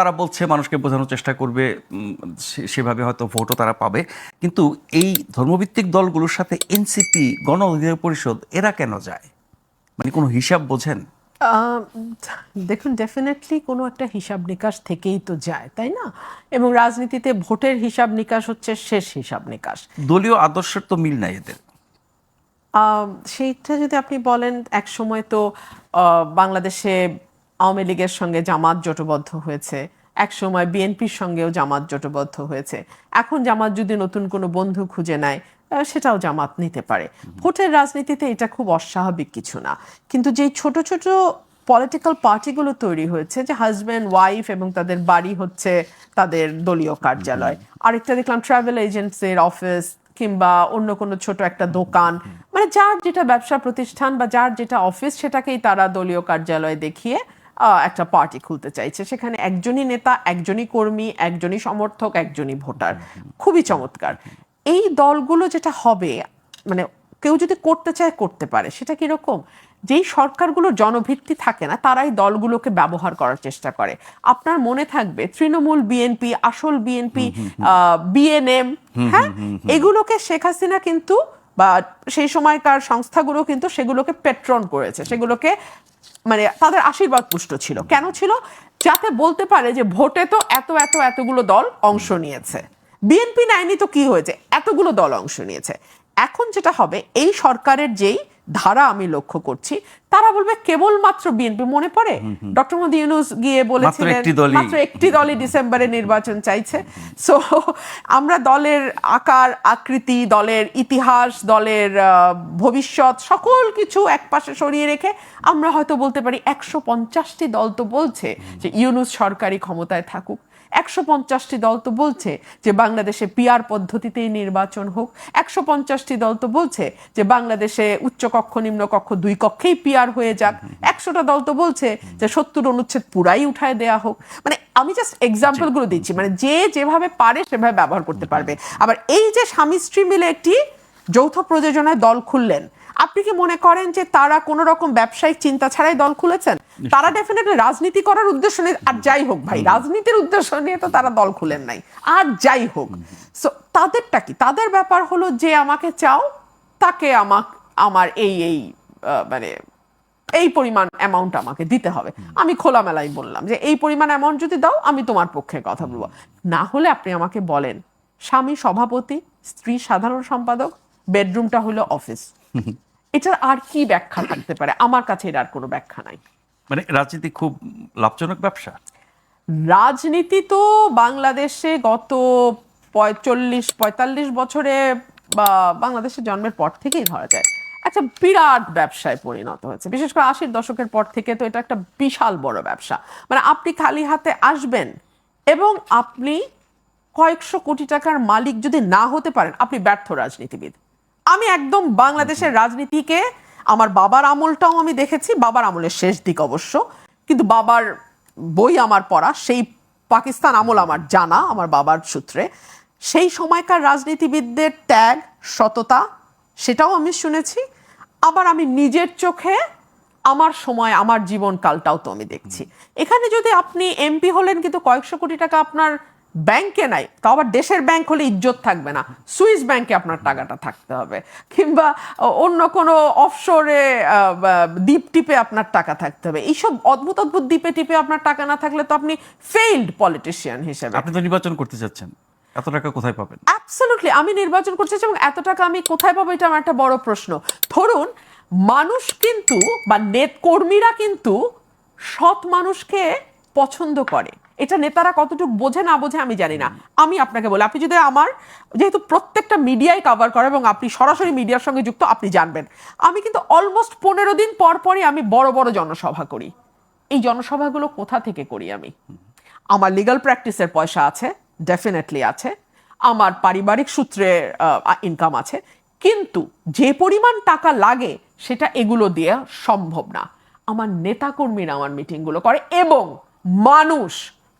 তারা বলছে মানুষকে বোঝানোর চেষ্টা করবে সেভাবে হয়তো ভোটও তারা পাবে। কিন্তু এই ধর্মভিত্তিক দলগুলোর সাথে এনসিপি গণ অধিকার পরিষদ এরা কেন যায়? মানে কোনো হিসাব বোঝেন? দেখুন ডেফিনেটলি কোনো একটা হিসাব নিকাশ থেকেই তো যায় তাই না? এবং রাজনীতিতে ভোটের হিসাব নিকাশ হচ্ছে শেষ হিসাব নিকাশ। দলীয় আদর্শের তো মিল নাই এদের। সেইটা যদি আপনি বলেন এক সময় তো আহ, বাংলাদেশে আওয়ামী লীগের সঙ্গে জামাত জোটবদ্ধ হয়েছে। এক সময় বিএনপির সঙ্গেও জামাত জোটবদ্ধ হয়েছে। এখন জামাত যদি নতুন কোনো বন্ধু খুঁজে নেয় সেটাও জামাত নিতে পারে। ভোটের রাজনীতিতে এটা খুব অস্বাভাবিক কিছু না। কিন্তু যেই ছোট ছোট পলিটিক্যাল পার্টিগুলো তৈরি হয়েছে যে হাজব্যান্ড ওয়াইফ এবং তাদের বাড়ি হচ্ছে তাদের দলীয় কার্যালয়। আরেকটা দেখলাম ট্রাভেল এজেন্টসের অফিস কিংবা অন্য কোনো ছোট একটা দোকান। মানে যার যেটা ব্যবসা প্রতিষ্ঠান বা যার যেটা অফিস সেটাকেই তারা দলীয় কার্যালয়ে দেখিয়ে একটা পার্টি খুলতে চাইছে। সেখানে একজনই নেতা একজনই কর্মী একজনই সমর্থক একজনই ভোটার। খুবই চমৎকার। এই দলগুলো যেটা হবে মানে কেউ যদি করতে চায় করতে পারে। সেটা কীরকম? যেই সরকারগুলো জনভিত্তি থাকে না তারাই দলগুলোকে ব্যবহার করার চেষ্টা করে। আপনার মনে থাকবে তৃণমূল বিএনপি আসল বিএনপি বিএনএম হ্যাঁ? এগুলোকে শেখ হাসিনা কিন্তু বা সেই সময়কার সংস্থাগুলো কিন্তু সেগুলোকে পেট্রন করেছে। সেগুলোকে মানে তাদের আশীর্বাদ পুষ্ট ছিল। কেন ছিল? যাতে বলতে পারে যে ভোটে তো এত এত, এতগুলো দল অংশ নিয়েছে। বিএনপি নেয়নি তো কি হয়েছে? এতগুলো দল অংশ নিয়েছে। এখন যেটা হবে, এই সরকারের যেই ধারা আমি লক্ষ্য করছি। তারা বলবে কেবলমাত্র বিএনপি মনে পড়ে? ডক্টর মোদী ইউনুস গিয়ে বলেছিলেন একটি দলই- মাত্র একটি দলই ডিসেম্বরে নির্বাচন চাইছে। সো আমরা দলের আকার আকৃতি দলের ইতিহাস দলের ভবিষ্যৎ সকল কিছু একপাশে সরিয়ে রেখে আমরা হয়তো বলতে পারি একশো পঞ্চাশটি দল তো বলছে যে ইউনুস সরকারি ক্ষমতায় থাকুক। একশো পঞ্চাশটি দল তো বলছে যে বাংলাদেশে পিআর পদ্ধতিতেই নির্বাচন হোক। একশো পঞ্চাশটি দল তো বলছে যে বাংলাদেশে উচ্চকক্ষ নিম্নকক্ষ দুই কক্ষেই পিআর হয়ে যাক। একশোটা দল তো বলছে যে সত্তর অনুচ্ছেদ পুরাই উঠায় দেয়া হোক। মানে আমি জাস্ট এক্সাম্পলগুলো দিচ্ছি। মানে যে যেভাবে পারে সেভাবে ব্যবহার করতে পারবে। আবার এই যে স্বামী স্ত্রী মিলে একটি যৌথ প্রযোজনায় দল খুললেন আপনি কি মনে করেন যে তারা কোনো রকম ব্যবসায়িক চিন্তা ছাড়াই দল খুলেছেন? তারা ডেফিনেটলি রাজনীতি করার উদ্দেশ্য নিয়ে আর যাই হোক ভাই রাজনীতির উদ্দেশ্য নিয়ে তো তারা দল খুলেন নাই। আর যাই হোক সো তাদেরটা কি? তাদের ব্যাপার হলো যে আমাকে চাও তাকে আমাক আমার এই এই মানে এই পরিমাণ অ্যামাউন্ট আমাকে দিতে হবে। আমি খোলামেলাই বললাম যে এই পরিমাণ অ্যামাউন্ট যদি দাও আমি তোমার পক্ষে কথা বলব। না হলে আপনি আমাকে বলেন স্বামী সভাপতি স্ত্রী সাধারণ সম্পাদক বেডরুমটা হলো অফিস এটার আর কি ব্যাখ্যা থাকতে পারে? আমার কাছে এর আর কোনো ব্যাখ্যা নাই। মানে রাজনীতি খুব লাভজনক ব্যবসা? রাজনীতি তো বাংলাদেশে গত পঁয়তাল্লিশ পঁয়তাল্লিশ বছরে বা বাংলাদেশের জন্মের পর থেকেই ধরা যায়। একটা বিরাট ব্যবসায় পরিণত হয়েছে। বিশেষ করে আশির দশকের পর থেকে তো এটা একটা বিশাল বড় ব্যবসা। মানে আপনি খালি হাতে আসবেন এবং আপনি কয়েকশো কোটি টাকার মালিক যদি না হতে পারেন আপনি ব্যর্থ রাজনীতিবিদ। আমি একদম বাংলাদেশের রাজনীতিকে আমার বাবার আমলটাও আমি দেখেছি, বাবার আমলের শেষ দিক অবশ্য। কিন্তু বাবার বই আমার পড়া, সেই পাকিস্তান আমল আমার জানা, আমার বাবার সূত্রে। সেই সময়কার রাজনীতিবিদদের ত্যাগ, সততা, সেটাও আমি শুনেছি। আবার আমি নিজের চোখে আমার সময়, আমার জীবনকালটাও তো আমি দেখছি। এখানে যদি আপনি এমপি হলেন, কিন্তু কয়েকশো কোটি টাকা আপনার ব্যাংকে নাই তো আবার দেশের ব্যাংক হলে ইজ্জত থাকবে না। সুইস ব্যাংকে আপনার টাকাটা থাকতে হবে। কিংবা অন্য কোনো অফশোরে দ্বীপ টিপে আপনার টাকা থাকতে হবে। এইসব অদ্ভুত অদ্ভুত দ্বীপে টিপে আপনার টাকা না থাকলে তো আপনি ফেইল্ড পলিটিশিয়ান হিসেবে। আপনি তো নির্বাচন করতে চাচ্ছেন। এত টাকা কোথায় পাবেন? অ্যাবসলুটলি আমি নির্বাচন করতে চাই এবং এত টাকা আমি কোথায় পাবো এটা আমার একটা বড় প্রশ্ন। ধরুন মানুষ কিন্তু বা নেত কর্মীরা কিন্তু সৎ মানুষকে পছন্দ করে। এটা নেতারা কতটুকু বোঝে না বোঝে আমি জানি না। আমি আপনাকে বলি, আপনি যদি আমার যেহেতু প্রত্যেকটা মিডিয়ায় কভার করে এবং আপনি সরাসরি মিডিয়ার সঙ্গে যুক্ত, আপনি জানবেন। আমি কিন্তু অলমোস্ট পনেরো দিন পর পরই আমি বড় বড় জনসভা করি। এই জনসভাগুলো কোথা থেকে করি আমি? আমার লিগাল প্র্যাকটিসের পয়সা আছে ডেফিনেটলি আছে। আমার পারিবারিক সূত্রে ইনকাম আছে। কিন্তু যে পরিমাণ টাকা লাগে, সেটা এগুলো দিয়ে সম্ভব না। আমার নেতাকর্মীরা আমার মিটিংগুলো করে এবং মানুষ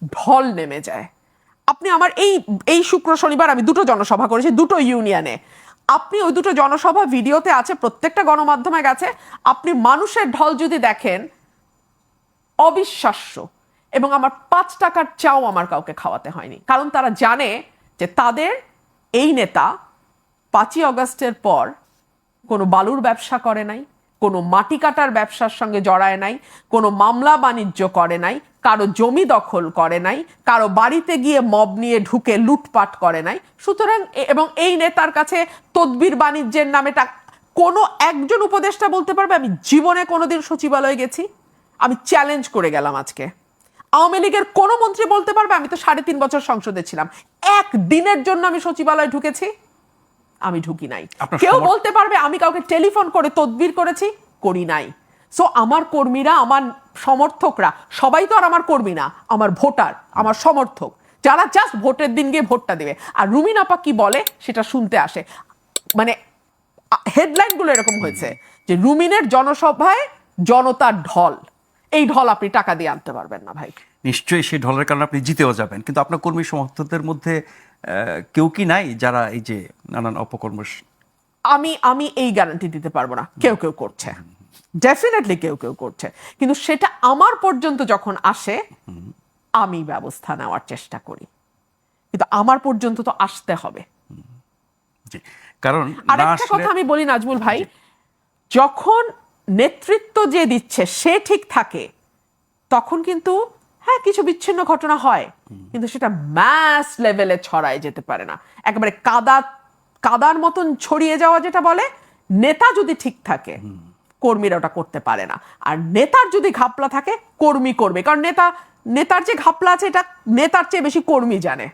ঢল নেমে যায়। আপনি আমার এই এই শুক্র শনিবার আমি দুটো জনসভা করেছি, দুটো ইউনিয়নে। আপনি ওই দুটো জনসভা ভিডিওতে আছে, প্রত্যেকটা গণমাধ্যমে গেছে। আপনি মানুষের ঢল যদি দেখেন, অবিশ্বাস্য। এবং আমার পাঁচ টাকার চাও আমার কাউকে খাওয়াতে হয়নি। কারণ তারা জানে যে তাদের এই নেতা পাঁচই অগস্টের পর কোনো বালুর ব্যবসা করে নাই কোনো মাটি কাটার ব্যবসার সঙ্গে জড়ায় নাই, কোনো মামলা বাণিজ্য করে নাই, কারও জমি দখল করে নাই, কারও বাড়িতে গিয়ে মব নিয়ে ঢুকে লুটপাট করে নাই। সুতরাং এবং এই নেতার কাছে তদবির বাণিজ্যের নামে কোনো একজন উপদেষ্টা বলতে পারবে, আমি জীবনে কোনোদিন সচিবালয়ে গেছি, আমি চ্যালেঞ্জ করে গেলাম আজকে। আওয়ামী লীগের কোনো মন্ত্রী বলতে পারবে, আমি তো সাড়ে তিন বছর সংসদে ছিলাম। এক দিনের জন্য আমি সচিবালয়ে ঢুকেছি। আমি ঢুকি নাই। কেউ বলতে পারবে আমি কাউকে টেলিফোন করে তদবির করেছি করি নাই। সো আমার কর্মীরা আমার সমর্থকরা সবাই তো আর আমার কর্মী না আমার ভোটার আমার সমর্থক। যারা জাস্ট ভোটের দিন গিয়ে ভোটটা দেবে। আর রুমিন আপা কি বলে সেটা শুনতে আসে। মানে হেডলাইনগুলো এরকম হয়েছে যে রুমিনের জনসভায় জনতার ঢল। এই ঢল আপনি টাকা দিয়ে আনতে পারবেন না ভাই। নিশ্চয়ই সেই ঢলের কারণে আপনি জিতেও যাবেন। কিন্তু আপনার কর্মী সমর্থকদের মধ্যে কেউ কি নাই যারা এই যে নানান অপকর্ম আমি আমি এই গ্যারান্টি দিতে পারব না। কেউ কেউ করছে। ডেফিনেটলি কেউ কেউ করছে। কিন্তু সেটা আমার পর্যন্ত যখন আসে আমি ব্যবস্থা নেওয়ার চেষ্টা করি। কিন্তু আমার পর্যন্ত তো আসতে হবে। কারণ আর একটা কথা আমি বলি নাজমুল ভাই যখন নেতৃত্ব যে দিচ্ছে, সে ঠিক থাকে। তখন কিন্তু হ্যাঁ কিছু বিচ্ছিন্ন ঘটনা হয়। কিন্তু সেটা ম্যাস লেভেলে ছড়ায় যেতে পারে না। একেবারে কাদা, কাদার মতন ছড়িয়ে যাওয়া যেটা বলে, নেতা যদি ঠিক থাকে, কর্মীরা ওটা করতে পারে না। আর নেতার যদি ঘাপলা থাকে, কর্মী করবে। কারণ নেতা, নেতার যে ঘাপলা আছে, এটা নেতার চেয়ে বেশি কর্মী জানে।